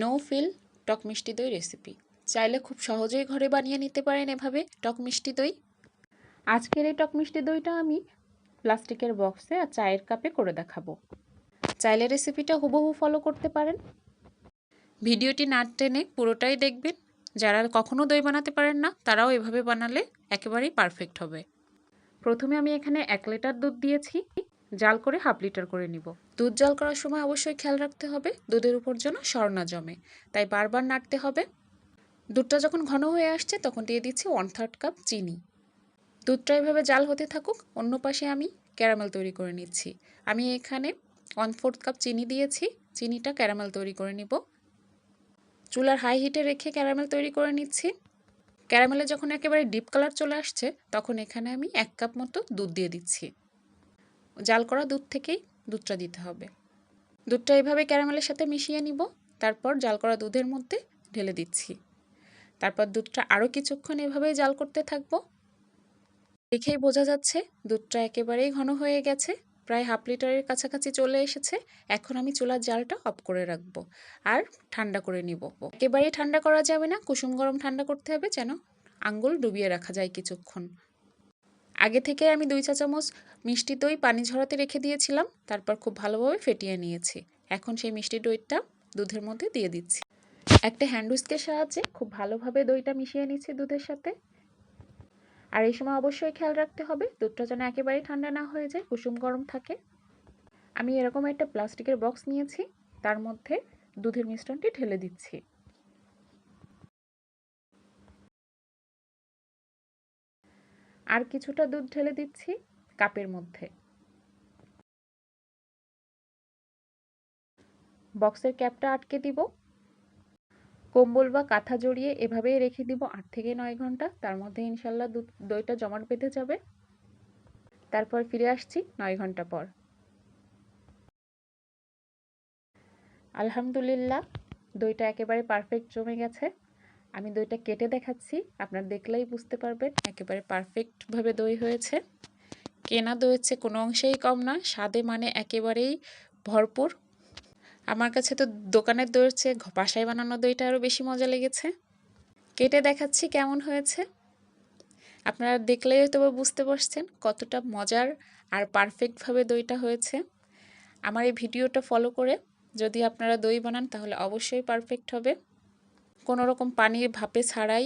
No feel টক মিষ্টি দই recipe চাইলে খুব সহজেই ঘরে বানিয়ে নিতে পারেন এভাবে টক মিষ্টি দই। আজকের এই টক মিষ্টি দইটা আমি প্লাস্টিকের বক্সে আর চায়ের কাপে করে দেখাবো। চাইলে রেসিপিটা হুবহু ফলো করতে পারেন। ভিডিওটি না টেনে পুরোটাই দেখবেন। যারা কখনো দই বানাতে পারেন না তারাও এভাবে বানালে একেবারেই পারফেক্ট হবে। প্রথমে আমি এখানে এক লিটার দুধ দিয়েছি। জাল করে হাফ লিটার করে নিব। দুধ জাল করার সময় অবশ্যই খেয়াল রাখতে হবে, দুধের উপর যেন সর না জমে। তাই বারবার নাড়তে হবে। দুধটা যখন ঘন হয়ে আসছে তখন দিয়ে দিচ্ছি ওয়ান থার্ড কাপ চিনি। দুধটা এভাবে জাল হতে থাকুক, অন্য পাশে আমি ক্যারামেল তৈরি করে নিচ্ছি। আমি এখানে ওয়ান ফোর্থ কাপ চিনি দিয়েছি, চিনিটা ক্যারামেল তৈরি করে নিব। চুলার হাই হিটে রেখে ক্যারামেল তৈরি করে নিচ্ছি। ক্যারামেলে যখন একেবারে ডিপ কালার চলে আসছে, তখন এখানে আমি এক কাপ মতো দুধ দিয়ে দিচ্ছি। জাল করা দুধ থেকেই দুধটা দিতে হবে। দুধটা এভাবে ক্যারামেলের সাথে মিশিয়ে নিব, তারপর জাল করা দুধের মধ্যে ঢেলে দিচ্ছি। তারপর দুধটা আরও কিছুক্ষণ এভাবেই জাল করতে থাকব। দেখেই বোঝা যাচ্ছে দুধটা একেবারেই ঘন হয়ে গেছে, প্রায় হাফ লিটারের কাছাকাছি চলে এসেছে। এখন আমি চুলার জালটা অফ করে রাখব আর ঠান্ডা করে নিব। একেবারেই ঠান্ডা করা যাবে না, কুসুম গরম ঠান্ডা করতে হবে যেন আঙ্গুল ডুবিয়ে রাখা যায় কিছুক্ষণ। আগে থেকে আমি দুই চা চামচ মিষ্টি দই পানি ঝরাতে রেখে দিয়েছিলাম, তারপর খুব ভালোভাবে ফেটিয়ে নিয়েছি। এখন সেই মিষ্টি দইটা দুধের মধ্যে দিয়ে দিচ্ছি। একটা হ্যান্ড উইস্কের সাহায্যে খুব ভালোভাবে দইটা মিশিয়ে নিচ্ছি দুধের সাথে। আর এই সময় অবশ্যই খেয়াল রাখতে হবে, দুধটা যেন একেবারেই ঠান্ডা না হয়ে যায়, কুসুম গরম থাকে। আমি এরকম একটা প্লাস্টিকের বক্স নিয়েছি, তার মধ্যে দুধের মিশ্রণটি ঢেলে দিচ্ছি। আর কিছুটা দুধ ঢেলে দিচ্ছি কাপের মধ্যে। বক্সের ক্যাপটা আটকে দিব। কম্বল বা কাঁথা জড়িয়ে এভাবেই রেখে দিব আট থেকে নয় ঘণ্টা। তার মধ্যে ইনশাল্লাহ দুধ, দইটা জমাট বেঁধে যাবে। তারপর ফিরে আসছি নয় ঘণ্টা পর। আলহামদুলিল্লাহ, দইটা একেবারে পারফেক্ট জমে গেছে। আমি দইটা কেটে দেখাচ্ছি, আপনার দেখলেই বুঝতে পারবেন, একেবারে পারফেক্টভাবে দই হয়েছে। কেনা দই হচ্ছে কোনো অংশেই কম না, স্বাদে মানে একেবারেই ভরপুর। আমার কাছে তো দোকানের দই হচ্ছে বাসায় বানানো দইটা আরও বেশি মজা লেগেছে। কেটে দেখাচ্ছি কেমন হয়েছে। আপনারা দেখলেই হয়তো বুঝতে পারছেন কতটা মজার আর পারফেক্টভাবে দইটা হয়েছে। আমার এই ভিডিওটা ফলো করে যদি আপনারা দই বানান তাহলে অবশ্যই পারফেক্ট হবে। কোনো রকম পানির ভাপে ছাড়াই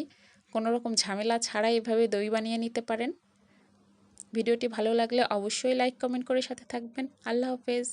কোনো রকম ঝামেলা ছাড়াই এভাবে দই বানিয়ে নিতে পারেন। ভিডিওটি ভালো লাগলে অবশ্যই লাইক কমেন্ট করে সাথে থাকবেন। আল্লাহ হাফেজ।